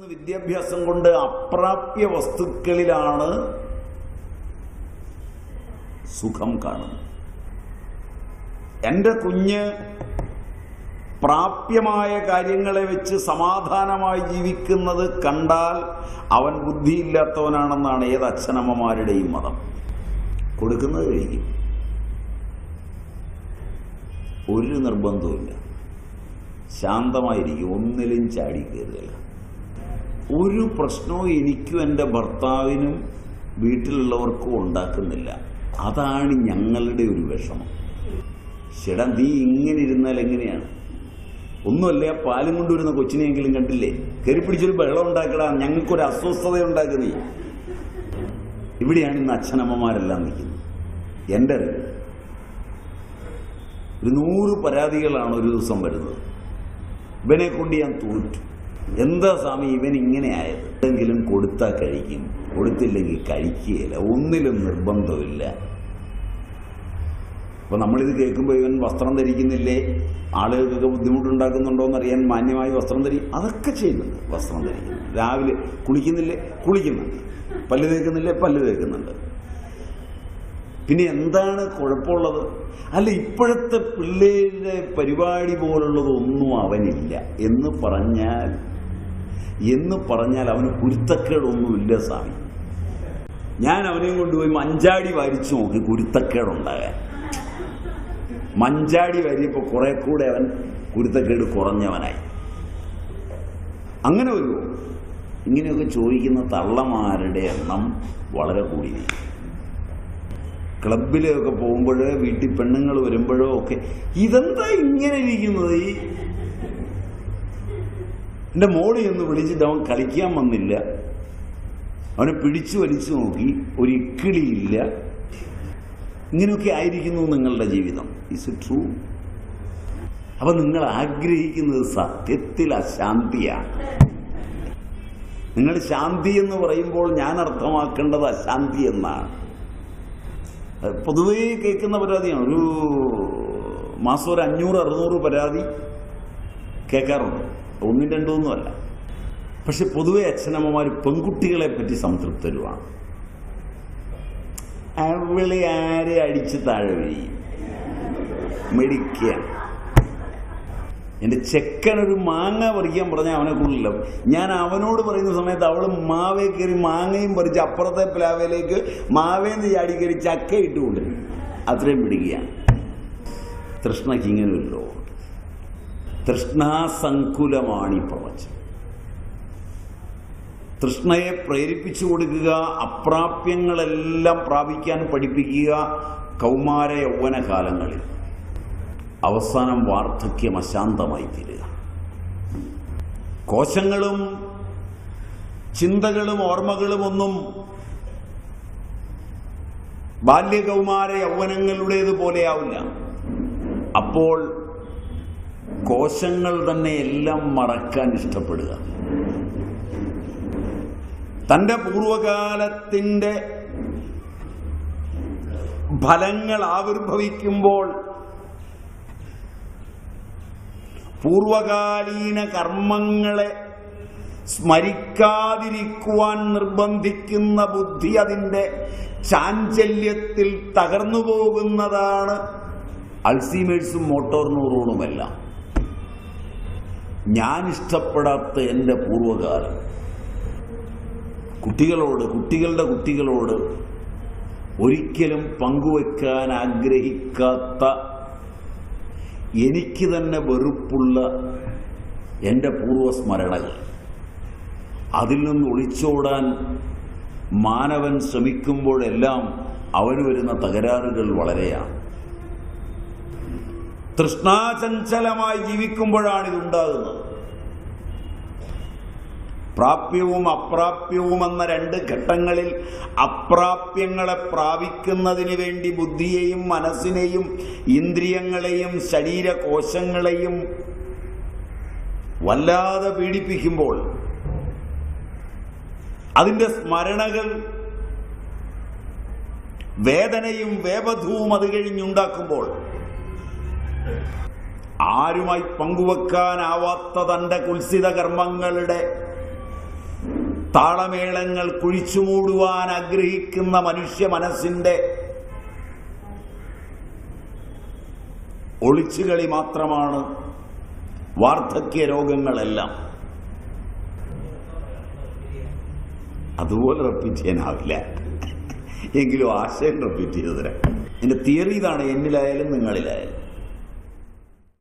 ഇന്ന് വിദ്യാഭ്യാസം കൊണ്ട് അപ്രാപ്യ വസ്തുക്കളിലാണ് സുഖം കാണുന്നത്. എന്റെ കുഞ്ഞ് പ്രാപ്യമായ കാര്യങ്ങളെ വെച്ച് സമാധാനമായി ജീവിക്കുന്നത് കണ്ടാൽ അവൻ ബുദ്ധിയില്ലാത്തവനാണെന്നാണ് ഏത് അച്ഛനമ്മമാരുടെയും മതം. കൊടുക്കുന്നത് കഴിക്കും. ഒരു നിർബന്ധവുമില്ല. ശാന്തമായിരിക്കും. ഒന്നിലും ചാടി കയറുകയില്ല. ഒരു പ്രശ്നവും എനിക്കും എന്റെ ഭർത്താവിനും വീട്ടിലുള്ളവർക്കും ഉണ്ടാക്കുന്നില്ല. അതാണ് ഞങ്ങളുടെ ഒരു വിഷമം. ചേട്ടാ നീ ഇങ്ങനെ ഇരുന്നാൽ എങ്ങനെയാണ്? ഒന്നുമല്ല പാലും കൊണ്ടുവരുന്ന കൊച്ചിനെയെങ്കിലും കണ്ടില്ലേ? കയറി പിടിച്ചൊരു വെള്ളം ഉണ്ടാക്കടാ ഞങ്ങൾക്കൊരു അസ്വസ്ഥത ഉണ്ടാക്കുക ഇവിടെയാണ് ഇന്ന് അച്ഛനമ്മമാരെല്ലാം നിൽക്കുന്നത്. എന്റെ അറിവ്. ഒരു നൂറ് പരാതികളാണ് ഒരു ദിവസം വരുന്നത്. ഇവനെ കൊണ്ട് ഞാൻ തോറ്റു. എന്താ സ്വാമി ഇവൻ ഇങ്ങനെ ആയത്? എന്തെങ്കിലും കൊടുത്താൽ കഴിക്കും. കൊടുത്തില്ലെങ്കിൽ കഴിക്കുകയില്ല. ഒന്നിലും നിർബന്ധമില്ല. അപ്പൊ നമ്മളിത് കേൾക്കുമ്പോൾ ഇവൻ വസ്ത്രം ധരിക്കുന്നില്ലേ? ആളുകൾക്കൊക്കെ ബുദ്ധിമുട്ടുണ്ടാക്കുന്നുണ്ടോ എന്നറിയാൻ മാന്യമായി വസ്ത്രം ധരി അതൊക്കെ ചെയ്യുന്നുണ്ട് വസ്ത്രം ധരിക്കുന്നു. രാവിലെ കുളിക്കുന്നില്ലേ? കുളിക്കുന്നുണ്ട് പല്ല് തേക്കുന്നില്ലേ? പല്ല് തേക്കുന്നുണ്ട്. പിന്നെ എന്താണ് കുഴപ്പമുള്ളത്? അല്ല ഇപ്പോഴത്തെ പിള്ളേരുടെ പരിപാടി പോലുള്ളതൊന്നും അവനില്ല എന്ന് പറഞ്ഞാൽ എന്ന് പറഞ്ഞാൽ അവന് കുരുത്തക്കേടൊന്നുമില്ല സ്വാമി. ഞാൻ അവനെയും കൊണ്ടുപോയി മഞ്ചാടി വരിച്ചു നോക്കി കുരുത്തക്കേടുണ്ടാകാൻ. മഞ്ചാടി വരിയപ്പോൾ കുറെ കൂടെ അവൻ കുരുത്തക്കേട് കുറഞ്ഞവനായി. അങ്ങനെ ഒരു ഇങ്ങനെയൊക്കെ ചോദിക്കുന്ന തള്ളമാരുടെ എണ്ണം വളരെ കൂടിയിരിക്കും ക്ലബിലൊക്കെ പോകുമ്പോഴോ വീട്ടിൽ പെണ്ണുങ്ങൾ വരുമ്പോഴോ ഒക്കെ ഇതെന്താ ഇങ്ങനെ ഇരിക്കുന്നത്? ഈ എന്റെ മോളി ഒന്ന് വിളിച്ചിട്ട് അവൻ കളിക്കാൻ വന്നില്ല. അവനെ പിടിച്ചു വലിച്ചു നോക്കി ഒരു ഇക്കിളിയില്ല ഇങ്ങനെയൊക്കെ ആയിരിക്കുന്നു നിങ്ങളുടെ ജീവിതം. ഇസ് ഇറ്റ് ട്രൂ അപ്പൊ നിങ്ങൾ ആഗ്രഹിക്കുന്നത് സത്യത്തിൽ അശാന്തിയാണ്. നിങ്ങൾ ശാന്തി എന്ന് പറയുമ്പോൾ ഞാൻ അർത്ഥമാക്കേണ്ടത് അശാന്തി എന്നാണ്. പൊതുവേ കേൾക്കുന്ന പരാതിയാണ്. ഒരു മാസം ഒരു അഞ്ഞൂറ് അറുന്നൂറ് പരാതി കേൾക്കാറുണ്ട്. ഒന്നും രണ്ടൊന്നുമല്ല പക്ഷെ പൊതുവെ അച്ഛനമ്മമാർ പെൺകുട്ടികളെ പറ്റി സംതൃപ്തരുമാണ് അവളെ ആരെ അടിച്ച് താഴെ വീഴും? മെടിക്കുക എന്റെ ചെക്കനൊരു മാങ്ങ പറിക്കാൻ പറഞ്ഞാൽ അവനെ കൊള്ളില്ല ഞാൻ അവനോട് പറയുന്ന സമയത്ത് അവൾ മാവേ കയറി മാങ്ങയും പറിച്ച് അപ്പുറത്തെ പ്ലാവയിലേക്ക് മാവേന്ന് ചാടി കയറി ചക്ക ഇട്ട് അത്രയും പിടിക്കുകയാണ് തൃഷ്ണയ്ക്ക് ഇങ്ങനെ ഒരു ലോകം. തൃഷ്ണാസങ്കുലമാണ് ഈ പ്രപഞ്ചം തൃഷ്ണയെ പ്രേരിപ്പിച്ചു കൊടുക്കുക അപ്രാപ്യങ്ങളെല്ലാം പ്രാപിക്കാൻ പഠിപ്പിക്കുക കൗമാര യൗവനകാലങ്ങളിൽ അവസാനം വാർദ്ധക്യം അശാന്തമായി തീരുക. കോശങ്ങളും ചിന്തകളും ഓർമ്മകളും ഒന്നും ബാല്യകൗമാര യൗവനങ്ങളുടേതുപോലെയാവില്ല അപ്പോൾ കോശങ്ങൾ തന്നെ എല്ലാം മറക്കാൻ ഇഷ്ടപ്പെടുക. തന്റെ പൂർവകാലത്തിന്റെ ഫലങ്ങൾ ആവിർഭവിക്കുമ്പോൾ പൂർവകാലീന കർമ്മങ്ങളെ സ്മരിക്കാതിരിക്കുവാൻ നിർബന്ധിക്കുന്ന ബുദ്ധി അതിന്റെ ചാഞ്ചല്യത്തിൽ തകർന്നു പോകുന്നതാണ് അൾസീമേഴ്സും മോട്ടോർ ന്യൂറോണുമെല്ലാം ഞാൻ ഇഷ്ടപ്പെടാത്ത എന്റെ പൂർവകാലം. കുട്ടികളോട് കുട്ടികളുടെ കുട്ടികളോട് ഒരിക്കലും പങ്കുവെക്കാൻ ആഗ്രഹിക്കാത്ത എനിക്ക് തന്നെ വെറുപ്പുള്ള എന്റെ പൂർവസ്മരണകൾ. അതിൽ നിന്ന് ഒളിച്ചോടാൻ മാനവൻ ശ്രമിക്കുമ്പോഴെല്ലാം അവന് വരുന്ന തകരാറുകൾ വളരെയാണ്. തൃഷ്ണാചഞ്ചലമായി ജീവിക്കുമ്പോഴാണ് ഇതുണ്ടാകുന്നത്. പ്രാപ്യവും അപ്രാപ്യവും എന്ന രണ്ട് ഘട്ടങ്ങളിൽ അപ്രാപ്യങ്ങളെ പ്രാപിക്കുന്നതിന് വേണ്ടി ബുദ്ധിയെയും മനസ്സിനെയും ഇന്ദ്രിയങ്ങളെയും ശരീരകോശങ്ങളെയും വല്ലാതെ പീഡിപ്പിക്കുമ്പോൾ അതിന്റെ സ്മരണകൾ വേദനയും വേപധവും അത് കഴിഞ്ഞുണ്ടാക്കുമ്പോൾ ആരുമായി പങ്കുവെക്കാനാവാത്ത തന്റെ കുൽസിത കർമ്മങ്ങളുടെ താളമേളങ്ങൾ കുഴിച്ചുമൂടുവാൻ ആഗ്രഹിക്കുന്ന മനുഷ്യ മനസ്സിന്റെ ഒളിച്ചുകളി മാത്രമാണ് വാർദ്ധക്യ രോഗങ്ങളെല്ലാം. അതുപോലെ റിപ്പീറ്റ് ചെയ്യാനാവില്ല. എങ്കിലും ആശയം റിപ്പീറ്റ് ചെയ്തു തരാം എന്റെ തിയറി ഇതാണ് എന്നിലായാലും നിങ്ങളിലായാലും.